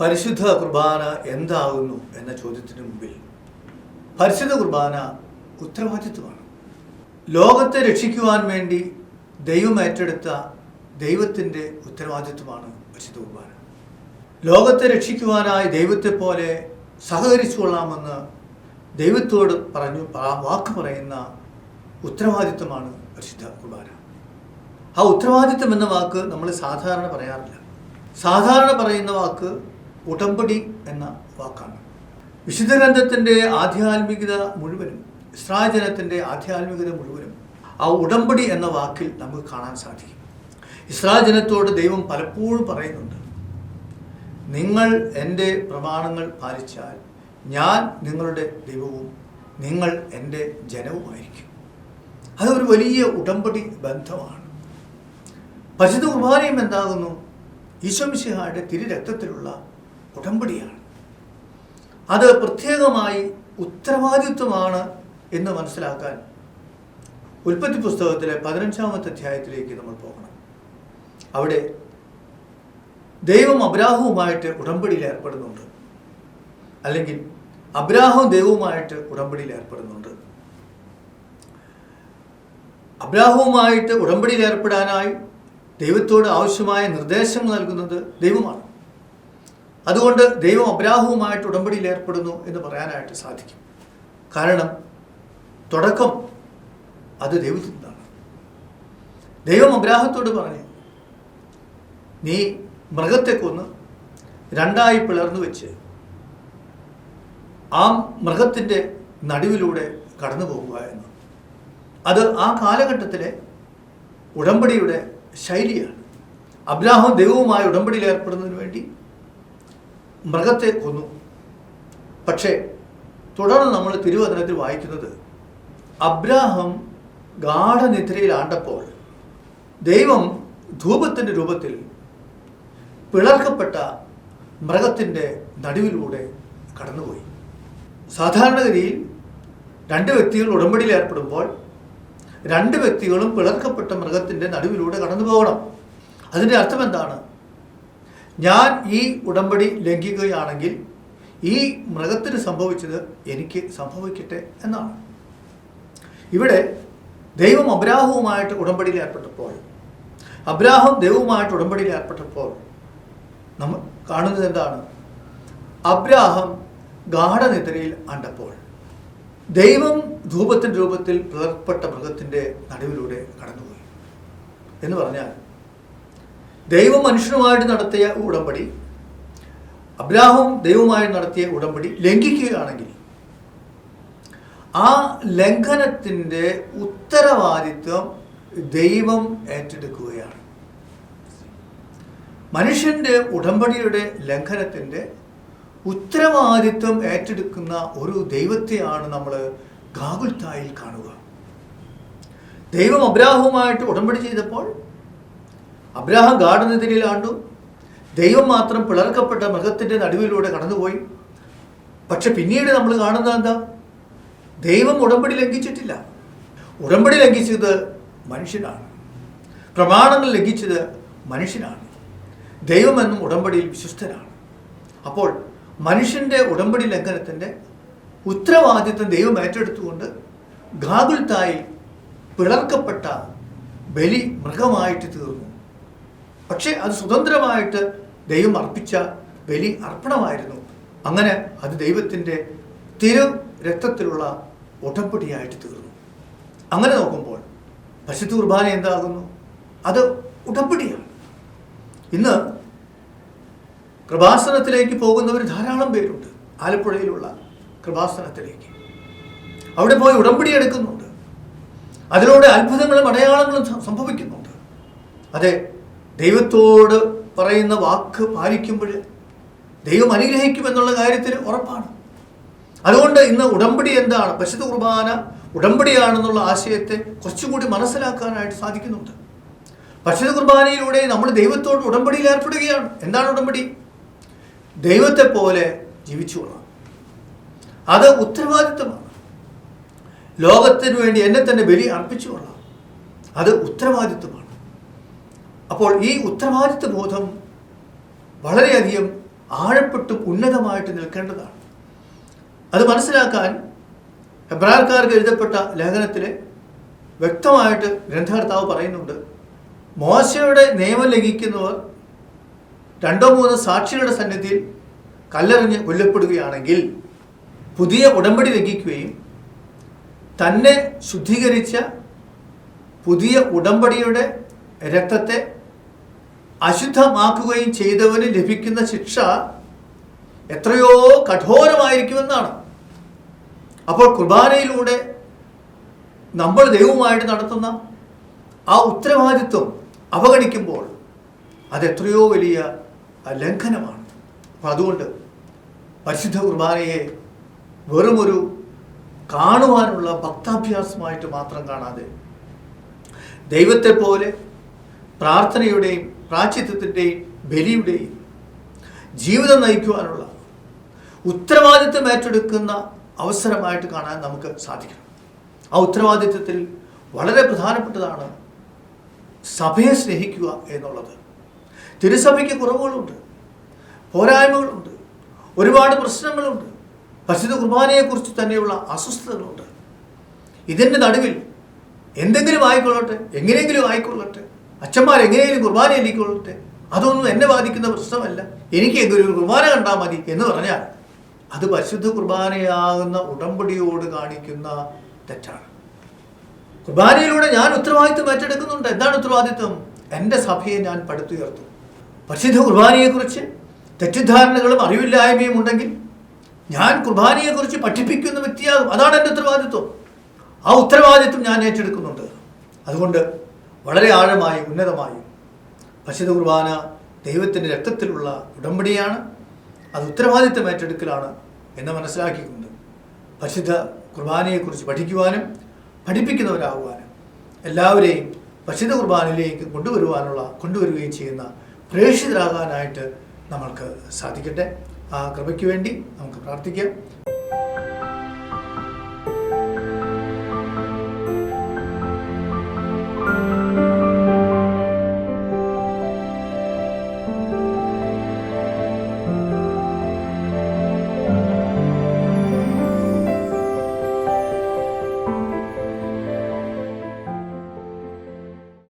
പരിശുദ്ധ കുർബാന എന്താകുന്നു എന്ന ചോദ്യത്തിന് മുമ്പിൽ പരിശുദ്ധ കുർബാന ഉത്തരവാദിത്വമാണ്. ലോകത്തെ രക്ഷിക്കുവാൻ വേണ്ടി ദൈവം ഏറ്റെടുത്ത ദൈവത്തിന്റെ ഉത്തരവാദിത്വമാണ് പരിശുദ്ധ കുർബാന. ലോകത്തെ രക്ഷിക്കുവാനായി ദൈവത്തെ പോലെ സഹകരിച്ചു കൊള്ളാമെന്ന് ദൈവത്തോട് പറഞ്ഞു വാക്ക് പറയുന്ന ഉത്തരവാദിത്വമാണ് പരിശുദ്ധ കുർബാന. ആ ഉത്തരവാദിത്വം എന്ന വാക്ക് നമ്മൾ സാധാരണ പറയാറില്ല. സാധാരണ പറയുന്ന വാക്ക് ഉടമ്പടി എന്ന വാക്കാണ്. വിശുദ്ധ ഗ്രന്ഥത്തിന്റെ ആധ്യാത്മികത മുഴുവനും ഇസ്രാജനത്തിന്റെ ആധ്യാത്മികത മുഴുവനും ആ ഉടമ്പടി എന്ന വാക്കിൽ നമുക്ക് കാണാൻ സാധിക്കും. ഇസ്രാജനത്തോട് ദൈവം പലപ്പോഴും പറയുന്നുണ്ട് നിങ്ങൾ എന്റെ പ്രമാണങ്ങൾ പാലിച്ചാൽ ഞാൻ നിങ്ങളുടെ ദൈവവും നിങ്ങൾ എന്റെ ജനവുമായിരിക്കും അതൊരു വലിയ ഉടമ്പടി ബന്ധമാണ്. പരിശുദ്ധ കുർബാനയും എന്താകുന്നു? ഈശ്വമിശിഹായുടെ തിരുരക്തത്തിലുള്ള ഉടമ്പടിയാണ്. അത് പ്രത്യേകമായി ഉത്തരവാദിത്വമാണ് എന്ന് മനസ്സിലാക്കാൻ ഉൽപ്പത്തി പുസ്തകത്തിലെ പതിനഞ്ചാമത്തെ അധ്യായത്തിലേക്ക് നമ്മൾ പോകണം. അവിടെ ദൈവം അബ്രാഹവുമായിട്ട് ഉടമ്പടിയിൽ ഏർപ്പെടുന്നുണ്ട്. അല്ലെങ്കിൽ അബ്രാഹവും ദൈവവുമായിട്ട് ഉടമ്പടിയിൽ ഏർപ്പെടുന്നുണ്ട്. അബ്രാഹവുമായിട്ട് ഉടമ്പടിയിൽ ഏർപ്പെടാനായി ദൈവത്തോട് ആവശ്യമായ നിർദ്ദേശങ്ങൾ നൽകുന്നത് ദൈവമാണ്. അതുകൊണ്ട് ദൈവം അബ്രാഹവുമായിട്ട് ഉടമ്പടിയിൽ ഏർപ്പെടുന്നു എന്ന് പറയാനായിട്ട് സാധിക്കും. കാരണം തുടക്കം അത് ദൈവത്തിൽ നിന്നാണ്. ദൈവം അബ്രാഹത്തോട് പറഞ്ഞു നീ മൃഗത്തെ കൊന്ന് രണ്ടായി പിളർന്നു വെച്ച് ആ മൃഗത്തിന്റെ നടുവിലൂടെ കടന്നു പോകുക എന്ന്. അത് ആ കാലഘട്ടത്തിലെ ഉടമ്പടിയുടെ ശൈലിയാണ്. അബ്രാഹം ദൈവവുമായി ഉടമ്പടിയിൽ ഏർപ്പെടുന്നതിന് വേണ്ടി മൃഗത്തെ കൊന്നു. പക്ഷേ തുടർന്ന് നമ്മൾ തിരുവചനത്തിൽ വായിക്കുന്നത് അബ്രാഹം ഗാഠനിദ്രയിൽ ആണ്ടപ്പോൾ ദൈവം ധൂപത്തിന്റെ രൂപത്തിൽ പിളർക്കപ്പെട്ട മൃഗത്തിന്റെ നടുവിലൂടെ കടന്നുപോയി. സാധാരണഗതിയിൽ രണ്ട് വ്യക്തികൾ ഉടമ്പടിയിൽ ഏർപ്പെടുമ്പോൾ രണ്ട് വ്യക്തികളും പിളർക്കപ്പെട്ട മൃഗത്തിന്റെ നടുവിലൂടെ കടന്നു പോകണം അതിന്റെ അർത്ഥം എന്താണ് ഞാൻ ഈ ഉടമ്പടി ലംഘിക്കുകയാണെങ്കിൽ ഈ മൃഗത്തിന് സംഭവിച്ചത് എനിക്ക് സംഭവിക്കട്ടെ എന്നാണ്. ഇവിടെ ദൈവം അബ്രാഹവുമായിട്ട് ഉടമ്പടിയിൽ ഏർപ്പെട്ടപ്പോൾ അബ്രാഹം ദൈവവുമായിട്ട് ഉടമ്പടിയിൽ ഏർപ്പെട്ടപ്പോൾ നമ്മൾ കാണുന്നത് എന്താണ്? അബ്രാഹം ഗാഠനിദ്രയിൽ ആണ്ടപ്പോൾ ദൈവം ധൂപത്തിന്റെ രൂപത്തിൽ പിളർപ്പെട്ട മൃഗത്തിന്റെ നടുവിലൂടെ കടന്നുപോയി എന്ന് പറഞ്ഞാൽ ദൈവം മനുഷ്യനുമായിട്ട് നടത്തിയ ഉടമ്പടി അബ്രാഹം ദൈവമായി നടത്തിയ ഉടമ്പടി ലംഘിക്കുകയാണെങ്കിൽ ആ ലംഘനത്തിന്റെ ഉത്തരവാദിത്വം ദൈവം ഏറ്റെടുക്കുകയാണ്. മനുഷ്യന്റെ ഉടമ്പടിയുടെ ലംഘനത്തിന്റെ ഉത്തരവാദിത്വം ഏറ്റെടുക്കുന്ന ഒരു ദൈവത്തെയാണ് നമ്മൾ ഗാഗുൽത്തായിൽ കാണുക. ദൈവം അബ്രാഹവുമായിട്ട് ഉടമ്പടി ചെയ്തപ്പോൾ അബ്രാഹം ഗാഠനിധിയിലാണ്ടു ദൈവം മാത്രം പിളർക്കപ്പെട്ട മൃഗത്തിന്റെ നടുവിലൂടെ കടന്നുപോയി. പക്ഷെ പിന്നീട് നമ്മൾ കാണുന്നത് എന്താ? ദൈവം ഉടമ്പടി ലംഘിച്ചിട്ടില്ല. ഉടമ്പടി ലംഘിച്ചത് മനുഷ്യനാണ്. പ്രമാണങ്ങൾ ലംഘിച്ചത് മനുഷ്യനാണ്. ദൈവമെന്നും ഉടമ്പടിയിൽ വിശ്വസ്തനാണ്. അപ്പോൾ മനുഷ്യന്റെ ഉടമ്പടി ലംഘനത്തിന്റെ ഉത്തരവാദിത്വം ദൈവം ഏറ്റെടുത്തുകൊണ്ട് ഗാഗുൽത്തായി പിളർക്കപ്പെട്ട ബലി മൃഗമായിട്ട് തീർന്നു. പക്ഷേ അത് സ്വതന്ത്രമായിട്ട് ദൈവം അർപ്പിച്ച ബലി അർപ്പണമായിരുന്നു. അങ്ങനെ അത് ദൈവത്തിന്റെ തിരു രക്തത്തിലുള്ള ഉടമ്പടിയായിട്ട് തീർന്നു. അങ്ങനെ നോക്കുമ്പോൾ പശുത്തു കുർബാന എന്താകുന്നു? അത് ഉടമ്പടിയാണ്. ഇന്ന് കൃപാസനത്തിലേക്ക് പോകുന്നവർ ധാരാളം പേരുണ്ട്. ആലപ്പുഴയിലുള്ള കൃപാസനത്തിലേക്ക്. അവിടെ പോയി ഉടമ്പടി എടുക്കുന്നുണ്ട്. അതിലൂടെ അത്ഭുതങ്ങളും അടയാളങ്ങളും സംഭവിക്കുന്നുണ്ട്. അതെ ദൈവത്തോട് പറയുന്ന വാക്ക് പാലിക്കുമ്പോൾ ദൈവം അനുഗ്രഹിക്കുമെന്നുള്ള കാര്യത്തിൽ ഉറപ്പാണ്. അതുകൊണ്ട് ഇന്ന് ഉടമ്പടി എന്താണ്? പരിശുദ്ധ കുർബാന ഉടമ്പടിയാണെന്നുള്ള ആശയത്തെ കുറച്ചുകൂടി മനസ്സിലാക്കാനായിട്ട് സാധിക്കുന്നുണ്ട്. പരിശുദ്ധ കുർബാനയിലൂടെ നമ്മൾ ദൈവത്തോട് ഉടമ്പടിയിൽ ഏർപ്പെടുകയാണ്. എന്താണ് ഉടമ്പടി? ദൈവത്തെ പോലെ ജീവിച്ചുകൊള്ളാം. അത് ഉത്തരവാദിത്വമാണ്. ലോകത്തിന് വേണ്ടി എന്നെ തന്നെ ബലി അർപ്പിച്ചുകൊള്ളാം. അത് ഉത്തരവാദിത്വമാണ്. അപ്പോൾ ഈ ഉത്തരവാദിത്വ ബോധം വളരെയധികം ആഴപ്പെട്ടും ഉന്നതമായിട്ട് നിൽക്കേണ്ടതാണ്. അത് മനസ്സിലാക്കാൻ എബ്രാൽക്കാർക്ക് എഴുതപ്പെട്ട ലേഖനത്തിൽ വ്യക്തമായിട്ട് ഗ്രന്ഥകർത്താവ് പറയുന്നുണ്ട് മോശയുടെ നിയമം ലംഘിക്കുന്നവർ രണ്ടോ മൂന്നോ സാക്ഷികളുടെ സന്നിധിയിൽ കല്ലെറിഞ്ഞ് കൊല്ലപ്പെടുകയാണെങ്കിൽ പുതിയ ഉടമ്പടി ലംഘിക്കുകയും തന്നെ ശുദ്ധീകരിച്ച പുതിയ ഉടമ്പടിയുടെ രക്തത്തെ അശുദ്ധമാക്കുകയും ചെയ്തവന് ലഭിക്കുന്ന ശിക്ഷ എത്രയോ കഠോരമായിരിക്കുമെന്നാണ്. അപ്പോൾ കുർബാനയിലൂടെ നമ്മൾ ദൈവവുമായിട്ട് നടത്തുന്ന ആ ഉത്തരവാദിത്വം അവഗണിക്കുമ്പോൾ അതെത്രയോ വലിയ ലംഘനമാണ്. അപ്പോൾ അതുകൊണ്ട് പരിശുദ്ധ കുർബാനയെ വെറുമൊരു കാണുവാനുള്ള ഭക്താഭ്യാസമായിട്ട് മാത്രം കാണാതെ ദൈവത്തെ പോലെ പ്രാർത്ഥനയുടെയും പ്രാച്ചിത്വത്തിന്റെയും ബലിയുടെയും ജീവിതം നയിക്കുവാനുള്ള ഉത്തരവാദിത്വം ഏറ്റെടുക്കുന്ന അവസരമായിട്ട് കാണാൻ നമുക്ക് സാധിക്കണം. ആ ഉത്തരവാദിത്വത്തിൽ വളരെ പ്രധാനപ്പെട്ടതാണ് സഭയെ സ്നേഹിക്കുക എന്നുള്ളത്. തിരുസഭയ്ക്ക് കുറവുകളുണ്ട് പോരായ്മകളുണ്ട് ഒരുപാട് പ്രശ്നങ്ങളുണ്ട് പരിശുദ്ധ കുർബാനയെക്കുറിച്ച് തന്നെയുള്ള അസ്വസ്ഥതകളുണ്ട്. ഇതിന്റെ നടുവിൽ എന്തെങ്കിലും ആയിക്കൊള്ളട്ടെ എങ്ങനെയെങ്കിലും ആയിക്കൊള്ളട്ടെ അച്ഛന്മാർ എങ്ങനെയും കുർബാന എനിക്കൊള്ളട്ടെ അതൊന്നും എന്നെ ബാധിക്കുന്ന പ്രശ്നമല്ല. എനിക്ക് ഒരു കുർബാന കണ്ടാൽ മതി എന്ന് പറഞ്ഞാൽ അത് പരിശുദ്ധ കുർബാനയാകുന്ന ഉടമ്പടിയോട് കാണിക്കുന്ന തെറ്റാണ്. കുർബാനയിലൂടെ ഞാൻ ഉത്തരവാദിത്വം ഏറ്റെടുക്കുന്നുണ്ട്. എന്താണ് ഉത്തരവാദിത്വം? എന്റെ സഭയെ ഞാൻ പടുത്തുയർത്തും. പരിശുദ്ധ കുർബാനയെക്കുറിച്ച് തെറ്റിദ്ധാരണകളും അറിവില്ലായ്മയും ഉണ്ടെങ്കിൽ ഞാൻ കുർബാനയെക്കുറിച്ച് പഠിപ്പിക്കുന്ന വ്യക്തിയാകും. അതാണ് എന്റെ ഉത്തരവാദിത്വം. ആ ഉത്തരവാദിത്വം ഞാൻ ഏറ്റെടുക്കുന്നുണ്ട്. അതുകൊണ്ട് വളരെ ആഴമായി ഉന്നതമായി പശുത കുർബാന ദൈവത്തിന്റെ രക്തത്തിലുള്ള ഉടമ്പടിയാണ്. അത് ഉത്തരവാദിത്വം ഏറ്റെടുക്കലാണ് എന്ന് മനസ്സിലാക്കിക്കൊണ്ട് പരിശുദ്ധ കുർബാനയെക്കുറിച്ച് പഠിക്കുവാനും പഠിപ്പിക്കുന്നവരാകുവാനും എല്ലാവരെയും പരിശുദ്ധ കുർബാനയിലേക്ക് കൊണ്ടുവരുവാനുള്ള കൊണ്ടുവരികയും ചെയ്യുന്ന പ്രേക്ഷിതരാകാനായിട്ട് നമ്മൾക്ക് സാധിക്കട്ടെ. ആ കൃപയ്ക്ക് വേണ്ടി നമുക്ക് പ്രാർത്ഥിക്കാം.